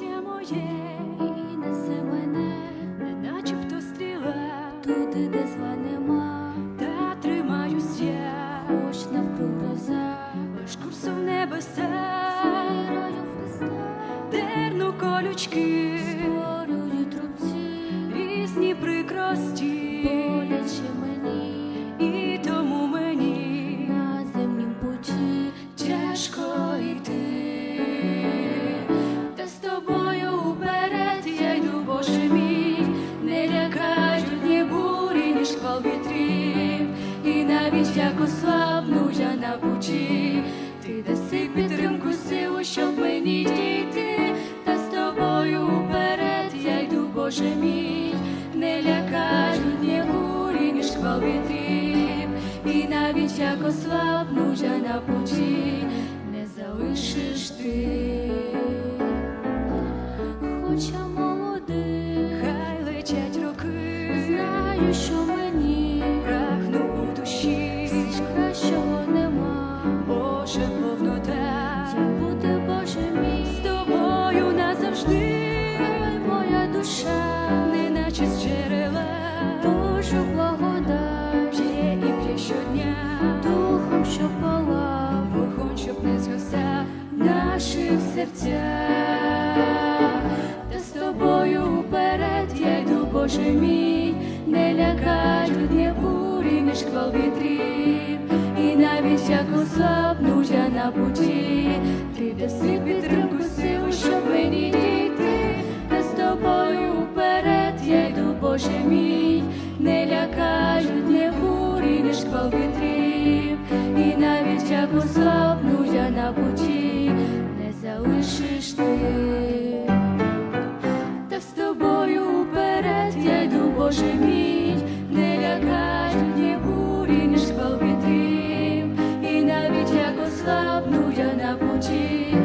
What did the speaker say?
Життя моє, і несе мене не начебто стріла, туди, де зла нема, та тримаюсь я, хоч навкруг гроза, лиш курсом небеса, в Христа, терну колючки, створюють рубці, різні прикрості, боляче мені. І тому мені на земнім путі. тяжко і навіть як ослабну я на путі, ти даси підтримку силу, щоб мені дійти, та з тобою уперед я йду, Боже мій, не лякають ні бурі, ні шквал вітрів, і навіть як ослабну я на путі, не залишиш ти. Хоча молодий, Хай летять роки, знаю, що кращого нема. Боже повнота, Як буде Боже мій, з тобою назавжди, хай моя душа, неначе з джерела, Божу благодать, і п'є щодня, духом, що палав, вогонь, щоб не згасав. В наших серцях, та з тобою уперед я йду, Боже мій, як ослабну я на путі, ти даси підтримку силу, щоб мені дійти, та з тобою уперед я йду, Боже мій, не лякають ні бурі, ні шквал вітрів, і навіть як ослабну я на путі, не залишиш ти. Ослабну я на путі,